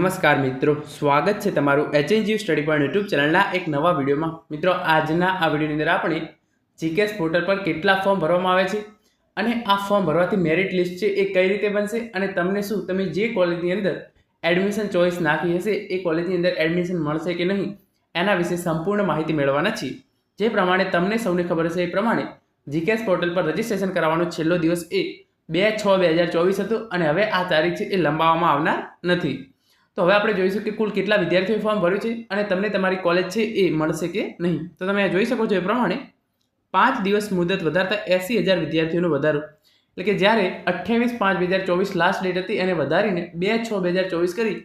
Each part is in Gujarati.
નમસ્કાર મિત્રો, સ્વાગત છે તમારું એચએનજી સ્ટડી પોઈન્ટ યુટ્યુબ ચેનલના એક નવા વિડીયોમાં. મિત્રો, આજના આ વિડીયોની અંદર આપણે જીકેએસ પોર્ટલ પર કેટલા ફોર્મ ભરવામાં આવે છે અને આ ફોર્મ ભરવાથી મેરિટ લિસ્ટ છે એ કઈ રીતે બનશે અને તમને શું, તમે જે કોલેજની અંદર એડમિશન ચોઇસ નાખી હશે, એ કોલેજની અંદર એડમિશન મળશે કે નહીં, એના વિશે સંપૂર્ણ માહિતી મેળવવાના છીએ. જે પ્રમાણે તમને સૌને ખબર હશે એ પ્રમાણે જીકેએસ પોર્ટલ પર રજિસ્ટ્રેશન કરાવવાનો છેલ્લો દિવસ એ બે છ બે હજાર ચોવીસ હતો અને હવે આ તારીખ છે એ લંબાવવામાં આવનાર નથી. તો હવે આપણે જોઈશું કે કુલ કેટલા વિદ્યાર્થીઓએ ફોર્મ ભર્યું છે અને તમને તમારી કોલેજ છે એ મળશે કે નહીં. તો તમે જોઈ શકો છો એ પ્રમાણે પાંચ દિવસ મુદત વધારતા એંસી હજાર વિદ્યાર્થીઓનો વધારો. એટલે કે જ્યારે અઠ્યાવીસ પાંચ બે હજાર ચોવીસ લાસ્ટ ડેટ હતી એને વધારીને બે છ બે હજાર ચોવીસ કરી,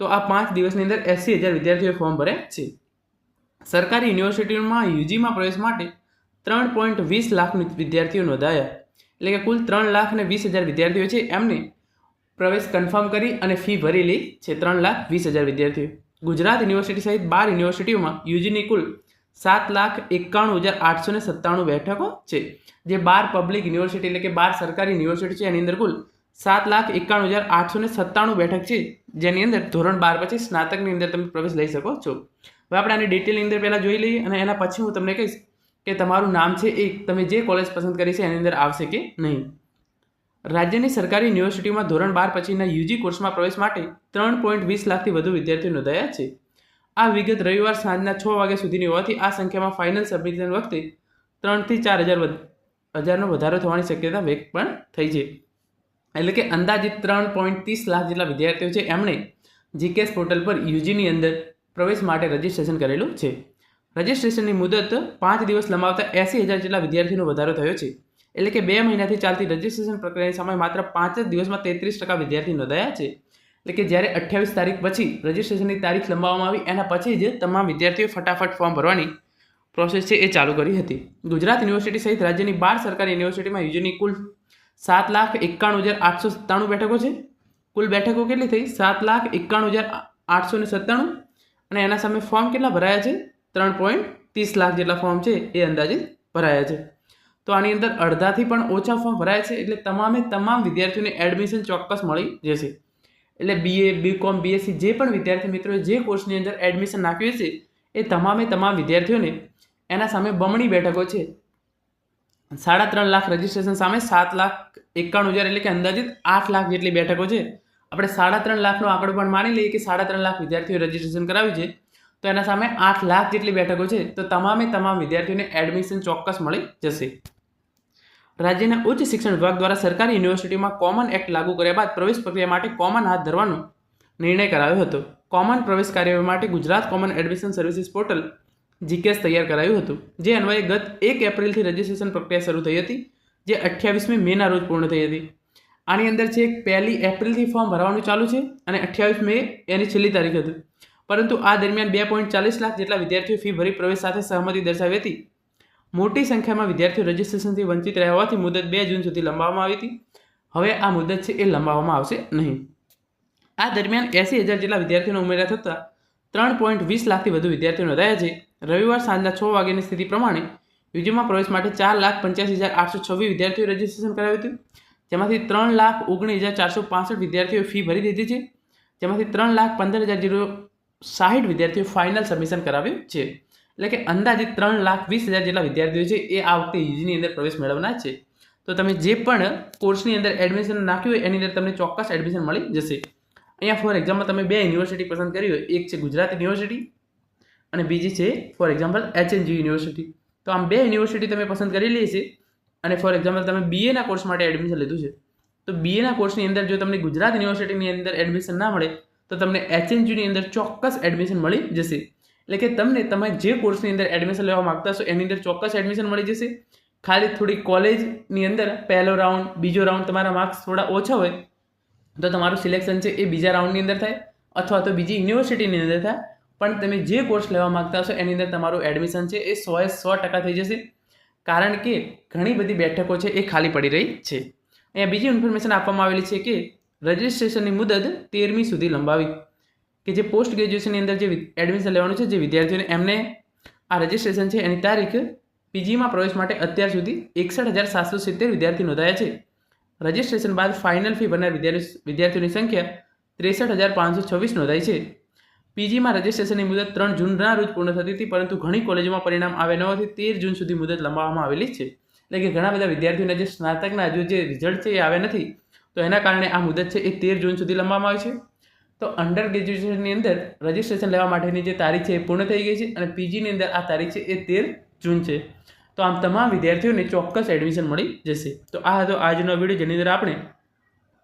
તો આ પાંચ દિવસની અંદર એંસી હજાર વિદ્યાર્થીઓએ ફોર્મ ભર્યા છે. સરકારી યુનિવર્સિટીઓમાં યુજીમાં પ્રવેશ માટે ત્રણ પોઈન્ટ વીસ લાખ વિદ્યાર્થીઓ નોંધાયા. એટલે કે કુલ ત્રણ લાખ અને વીસ હજાર વિદ્યાર્થીઓ છે. એમને પ્રવેશ કન્ફર્મ કરી અને ફી ભરેલી છે ત્રણ લાખ વીસ હજાર વિદ્યાર્થીઓ. ગુજરાત યુનિવર્સિટી સહિત બાર યુનિવર્સિટીઓમાં યુજીની કુલ સાત લાખ એકાણું હજાર આઠસો ને સત્તાણું બેઠકો છે. જે બાર પબ્લિક યુનિવર્સિટી એટલે કે બાર સરકારી યુનિવર્સિટી છે, એની અંદર કુલ સાત લાખ એકાણું હજાર આઠસો ને સત્તાણું બેઠક છે. જેની અંદર ધોરણ બાર પછી સ્નાતકની અંદર તમે પ્રવેશ લઈ શકો છો. હવે આપણે આની ડિટેલની અંદર પહેલાં જોઈ લઈએ અને એના પછી હું તમને કહીશ કે તમારું નામ છે એ તમે જે કોલેજ પસંદ કરી છે, એની અંદર આવશે કે નહીં. રાજ્યની સરકારી યુનિવર્સિટીમાં ધોરણ બાર પછીના યુજી કોર્સમાં પ્રવેશ માટે ત્રણ પોઈન્ટ વીસ લાખથી વધુ વિદ્યાર્થીઓ નોંધાયા છે. આ વિગત રવિવાર સાંજના છ વાગ્યા સુધીની હોવાથી આ સંખ્યામાં ફાઇનલ સબમિશન વખતે ત્રણથી ચાર હજાર હજારનો વધારો થવાની શક્યતા વ્યક્ત પણ થઈ છે. એટલે કે અંદાજિત ત્રણ પોઈન્ટ ત્રીસ લાખ જેટલા વિદ્યાર્થીઓ છે એમણે જીકેએસ પોર્ટલ પર યુજીની અંદર પ્રવેશ માટે રજિસ્ટ્રેશન કરેલું છે. રજિસ્ટ્રેશનની મુદત પાંચ દિવસ લંબાવતા એંસી હજાર જેટલા વિદ્યાર્થીઓનો વધારો થયો છે. એટલે કે બે મહિનાથી ચાલતી રજિસ્ટ્રેશન પ્રક્રિયાની સમય માત્ર પાંચ જ દિવસમાં તેત્રીસ ટકા વિદ્યાર્થી નોંધાયા છે. એટલે કે જ્યારે અઠ્યાવીસ તારીખ પછી રજિસ્ટ્રેશનની તારીખ લંબાવવામાં આવી, એના પછી જ તમામ વિદ્યાર્થીઓએ ફટાફટ ફોર્મ ભરવાની પ્રોસેસ છે એ ચાલુ કરી હતી. ગુજરાત યુનિવર્સિટી સહિત રાજ્યની બાર સરકારી યુનિવર્સિટીમાં યુજીની કુલ સાત લાખ એકાણું હજાર આઠસો સત્તાણું બેઠકો છે. કુલ બેઠકો કેટલી થઈ? સાત લાખ એકાણું હજાર આઠસો ને સત્તાણું અને એના સામે ફોર્મ કેટલા ભરાયા છે? ત્રણ પોઈન્ટ ત્રીસ લાખ જેટલા ફોર્મ છે એ અંદાજે ભરાયા છે. તો આની અંદર અડધાથી પણ ઓછા ફોર્મ ભરાય છે એટલે તમામે તમામ વિદ્યાર્થીઓને એડમિશન ચોક્કસ મળી જશે. એટલે બીએ બીકોમ બીએસસી જે પણ વિદ્યાર્થી મિત્રોએ જે કોર્સની અંદર એડમિશન નાખ્યું છે, એ તમામે તમામ વિદ્યાર્થીઓને એના સામે બમણી બેઠકો છે. સાડા ત્રણ લાખ રજિસ્ટ્રેશન સામે સાત લાખ એકાણું હજાર એટલે કે અંદાજિત આઠ લાખ જેટલી બેઠકો છે. આપણે સાડા ત્રણ લાખનો આંકડો પણ માની લઈએ કે સાડા ત્રણ લાખ વિદ્યાર્થીઓએ રજિસ્ટ્રેશન કરાવ્યું છે. તો એના સામે આઠ લાખ જેટલી બેઠકો છે. તો તમામે તમામ વિદ્યાર્થીઓને એડમિશન ચોક્કસ મળી જશે. રાજ્યના ઉચ્ચ શિક્ષણ વિભાગ દ્વારા સરકારી યુનિવર્સિટીમાં કોમન એક્ટ લાગુ કર્યા બાદ પ્રવેશ પ્રક્રિયા માટે કોમન હાથ ધરવાનો નિર્ણય કરાયો હતો. કોમન પ્રવેશ કાર્યવાહી માટે Gujarat common admission services portal GKS તૈયાર કરાયું હતું. જે અન્વયે ગત એક એપ્રિલથી રજિસ્ટ્રેશન પ્રક્રિયા શરૂ થઈ હતી, જે અઠ્યાવીસમી મેના રોજ પૂર્ણ થઈ હતી. આની અંદર છે પહેલી એપ્રિલથી ફોર્મ ભરવાનું ચાલુ છે અને અઠ્યાવીસ મે એની છેલ્લી તારીખ હતી. પરંતુ આ દરમિયાન બે પોઈન્ટ ચાલીસ લાખ જેટલા વિદ્યાર્થીઓ ફી ભરી પ્રવેશ સાથે સહમતિ દર્શાવી હતી. મોટી સંખ્યામાં વિદ્યાર્થીઓ રજિસ્ટ્રેશનથી વંચિત રહ્યા હોવાથી મુદત બે જૂન સુધી લંબાવવામાં આવી હતી. હવે આ મુદત છે એ લંબાવવામાં આવશે નહીં. આ દરમિયાન એંસી હજાર જેટલા વિદ્યાર્થીઓનો ઉમેરા થતાં ત્રણ પોઈન્ટ વીસ લાખથી વધુ વિદ્યાર્થીઓ નોંધાયા છે. રવિવાર સાંજના છ વાગ્યાની સ્થિતિ પ્રમાણે યુજીમાં પ્રવેશ માટે ચાર લાખ પંચ્યાસી હજાર આઠસો છવ્વીસ વિદ્યાર્થીઓ રજીસ્ટ્રેશન કરાવ્યું હતું. જેમાંથી ત્રણ લાખ ઓગણીસ હજાર ચારસો પાસઠ વિદ્યાર્થીઓ ફી ભરી દીધી છે. જેમાંથી ત્રણ લાખ પંદર હજાર જીરો સાહીઠ વિદ્યાર્થીઓ ફાઇનલ સબમિશન કરાવ્યું છે. એટલે કે અંદાજિત ત્રણ લાખ વીસ હજાર જેટલા વિદ્યાર્થીઓ છે એ આ વખતે યુજીની અંદર પ્રવેશ મેળવના છે. તો તમે જે પણ કોર્સની અંદર એડમિશન નાખ્યું હોય, એની અંદર તમને ચોક્કસ એડમિશન મળી જશે. અહીંયા ફોર એક્ઝામ્પલ તમે બે યુનિવર્સિટી પસંદ કરી હોય, એક છે ગુજરાત યુનિવર્સિટી અને બીજી છે ફોર એક્ઝામ્પલ એચએનજી યુનિવર્સિટી તો આમ બે યુનિવર્સિટી તમે પસંદ કરી લઈ છે અને ફોર એક્ઝામ્પલ તમે બીએના કોર્સ માટે એડમિશન લીધું છે. તો બીએના કોર્સની અંદર જો તમને ગુજરાત યુનિવર્સિટીની અંદર એડમિશન ના મળે તો તમને એચએનજીની અંદર ચોક્કસ એડમિશન મળી જશે. એટલે કે તમને, તમે જે કોર્સની અંદર એડમિશન લેવા માગતા હશો, એની અંદર ચોક્કસ એડમિશન મળી જશે. ખાલી થોડી કોલેજની અંદર પહેલો રાઉન્ડ બીજો રાઉન્ડ તમારા માર્ક્સ થોડા ઓછા હોય, તો તમારું સિલેક્શન છે એ બીજા રાઉન્ડની અંદર થાય, અથવા તો બીજી યુનિવર્સિટીની અંદર થાય. પણ તમે જે કોર્સ લેવા માગતા હશો, એની અંદર તમારું એડમિશન છે એ સોએ સો ટકા થઈ જશે. કારણ કે ઘણી બધી બેઠકો છે એ ખાલી પડી રહી છે. અહીંયા બીજી ઇન્ફોર્મેશન આપવામાં આવેલી છે કે રજિસ્ટ્રેશનની મુદત તેરમી સુધી લંબાવી. કે જે પોસ્ટ ગ્રેજ્યુએશનની અંદર જે એડમિશન લેવાનું છે, જે વિદ્યાર્થીઓને એમને આ રજિસ્ટ્રેશન છે, એની તારીખ પીજીમાં પ્રવેશ માટે અત્યાર સુધી એકસઠ હજાર સાતસો સિત્તેર વિદ્યાર્થી નોંધાયા છે. રજિસ્ટ્રેશન બાદ ફાઇનલ ફી ભરનાર વિદ્યાર્થી વિદ્યાર્થીઓની સંખ્યા ત્રેસઠ હજાર પાંચસો છવ્વીસ નોંધાઈ છે. પીજીમાં રજિસ્ટ્રેશનની મુદત ત્રણ જૂનના રોજ પૂર્ણ થતી હતી, પરંતુ ઘણી કોલેજોમાં પરિણામ આવે ન તેર જૂન સુધી મુદત લંબાવવામાં આવેલી છે. એટલે કે ઘણા બધા વિદ્યાર્થીઓના જે સ્નાતકના હજુ જે રિઝલ્ટ છે એ આવે નથી. તો એના કારણે આ મુદત છે એ તેર જૂન સુધી લંબાવવામાં આવી છે. તો અંડર ગ્રેજ્યુએશનની અંદર રજિસ્ટ્રેશન લેવા માટેની જે તારીખ છે એ પૂર્ણ થઈ ગઈ છે અને પીજીની અંદર આ તારીખ છે એ તેર જૂન છે. તો આમ તમામ વિદ્યાર્થીઓને ચોક્કસ એડમિશન મળી જશે. તો આ હતો આજનો વીડિયો જેની અંદર આપણે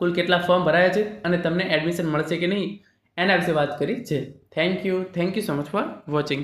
કુલ કેટલા ફોર્મ ભરાયા છે અને તમને એડમિશન મળશે કે નહીં એના વિશે વાત કરી છે. Thank you thank you so much for watching